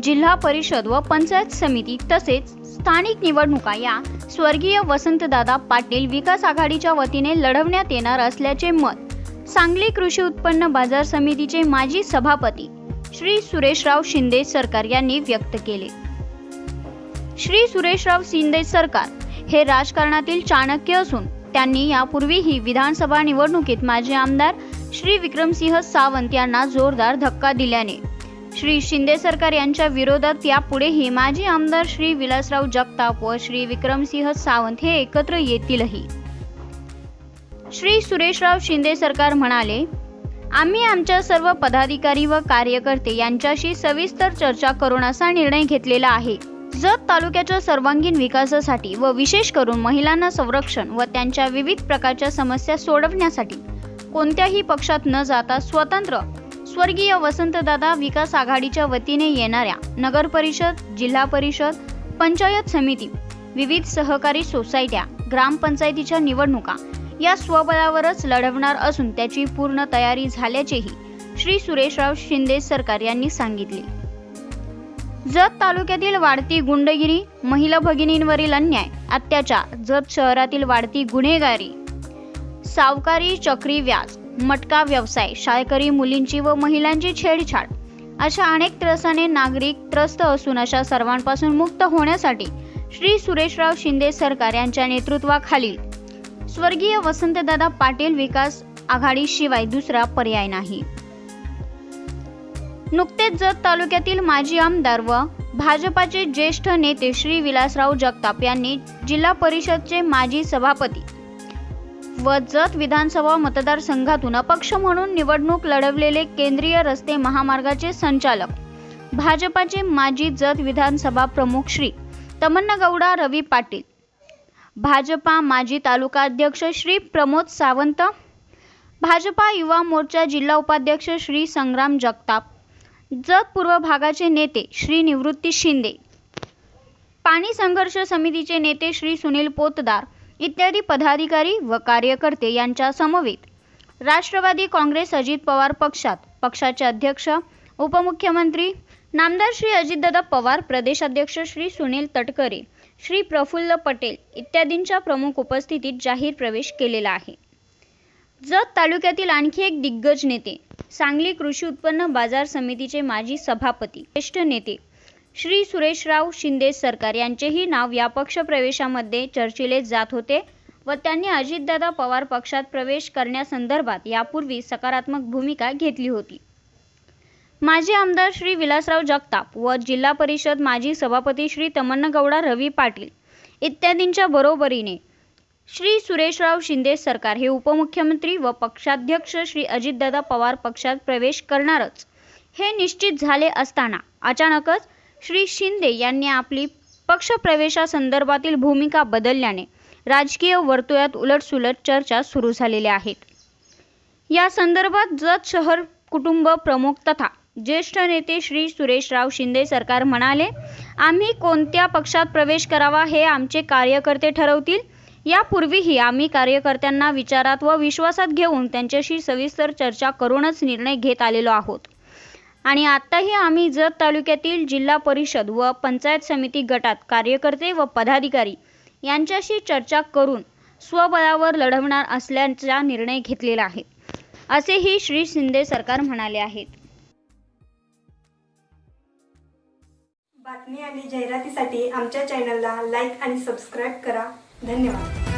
जिल्हा परिषद व पंचायत समिती तसेच स्थानिक निवडणुका या स्वर्गीय वसंतदादा पाटील विकास आघाडीच्या वतीने लढवण्यात येणार असल्याचे मत सांगली कृषी उत्पन्न बाजार समितीचे माजी सभापती श्री सुरेशराव शिंदे सरकार यांनी व्यक्त केले. श्री सुरेशराव शिंदे सरकार हे राजकारणातील चाणक्य असून त्यांनी यापूर्वीही विधानसभा निवडणुकीत माजी आमदार श्री विक्रमसिंह सावंत यांना जोरदार धक्का दिल्याने श्री शिंदे सरकार यांच्या विरोधात यापुढेही माजी आमदार श्री विलासराव जगताप व श्री विक्रमसिंह सावंत हे एकत्र येतीलही. श्री सुरेशराव शिंदे सरकार म्हणाले आम्ही आमच्या सर्व पदाधिकारी व कार्यकर्ते यांच्याशी सविस्तर चर्चा करून असा निर्णय घेतलेला आहे. जत तालुक्याच्या सर्वांगीण विकासासाठी व विशेष करून महिलांना संरक्षण व त्यांच्या विविध प्रकारच्या समस्या सोडवण्यासाठी कोणत्याही पक्षात न जाता स्वतंत्र स्वर्गीय वसंतदादा विकास आघाडीच्या वतीने येणाऱ्या नगर परिषद जिल्हा परिषद पंचायत समिती विविध सहकारी सोसायट्या ग्रामपंचायतीच्या निवडणुका या स्वबळावरच लढवणार असून त्याची पूर्ण तयारी झाल्याचेही श्री सुरेशराव शिंदे सरकार यांनी सांगितले. जत तालुक्यातील वाढती गुंडगिरी महिला भगिनींवरील अन्याय अत्याचार जत शहरातील वाढती गुन्हेगारी सावकारी चक्री व्याज मटका व्यवसाय शाळकरी मुलींची व महिलांची छेडछाड. अशा अनेक त्रसाने नागरिक त्रस्त असून अशा सर्वांपासून मुक्त होण्यासाठी श्री सुरेशराव शिंदे सरकार यांच्या नेतृत्वाखालील स्वर्गीय वसंतदादा पाटील विकास आघाडीशिवाय दुसरा पर्याय नाही. नुकतेच जत तालुक्यातील माजी आमदार व भाजपाचे ज्येष्ठ नेते श्री विलासराव जगताप यांनी जिल्हा परिषदचे माजी सभापती व जत विधानसभा मतदारसंघातून अपक्ष म्हणून निवडणूक लढवलेले केंद्रीय रस्ते महामार्गाचे संचालक. भाजपाचे माजी जत विधानसभा प्रमुख श्री तमन्नगौडा रवी पाटील. भाजपा माजी तालुका अध्यक्ष श्री प्रमोद सावंत. भाजपा युवा मोर्चा जिल्हा उपाध्यक्ष श्री संग्राम जगताप. जत पूर्व भागाचे नेते श्री निवृत्ती शिंदे. पाणी संघर्ष समितीचे नेते श्री सुनील पोतदार. इत्यादी पदाधिकारी व कार्यकर्ते यांच्या समवेत राष्ट्रवादी काँग्रेस अजित पवार पक्षात पक्षाचे अध्यक्ष उपमुख्यमंत्री नामदार श्री अजितदादा पवार प्रदेशाध्यक्ष श्री सुनील तटकरे श्री प्रफुल्ल पटेल इत्यादींच्या प्रमुख उपस्थितीत जाहीर प्रवेश केलेला आहे. जत तालुक्यातील आणखी एक दिग्गज नेते सांगली कृषी उत्पन्न बाजार समितीचे माजी सभापती ज्येष्ठ नेते श्री सुरेशराव शिंदे सरकार यांचेही नाव या पक्ष प्रवेशामध्ये चर्चिले जात होते व त्यांनी अजितदादा पवार पक्षात प्रवेश करण्यासंदर्भात यापूर्वी सकारात्मक भूमिका घेतली होती. माजी आमदार श्री विलासराव जगताप व जिल्हा परिषद माजी सभापती श्री तमन्नगौडा रवी पाटील इत्यादींच्या बरोबरीने श्री सुरेशराव शिंदे सरकार हे उपमुख्यमंत्री व पक्षाध्यक्ष श्री अजितदादा पवार पक्षात प्रवेश करणारच हे निश्चित झाले असताना अचानकच श्री शिंदे यांनी आपली पक्षप्रवेशासंदर्भातील भूमिका बदलल्याने राजकीय वर्तुळात उलटसुलट चर्चा सुरू झालेल्या आहेत. या संदर्भात जत शहर कुटुंब प्रमुख तथा ज्येष्ठ नेते श्री सुरेशराव शिंदे सरकार म्हणाले आम्ही कोणत्या पक्षात प्रवेश करावा हे आमचे कार्यकर्ते ठरवतील. यापूर्वीही आम्ही कार्यकर्त्यांना विचारात व विश्वासात घेऊन त्यांच्याशी सविस्तर चर्चा करूनच निर्णय घेत आलेलो आहोत. आणि आत्ताही आम्ही जत तालुक्यातील जिल्हा परिषद व पंचायत समिती गटात कार्यकर्ते व पदाधिकारी यांच्याशी चर्चा करून स्वबळावर लढवणार असल्याचा निर्णय घेतलेला आहे. असेही श्री शिंदे सरकार म्हणाले आहेत बातमी आणि जाहिरातीसाठी आमच्या चॅनलला लाईक आणि सबस्क्राईब करा. धन्यवाद.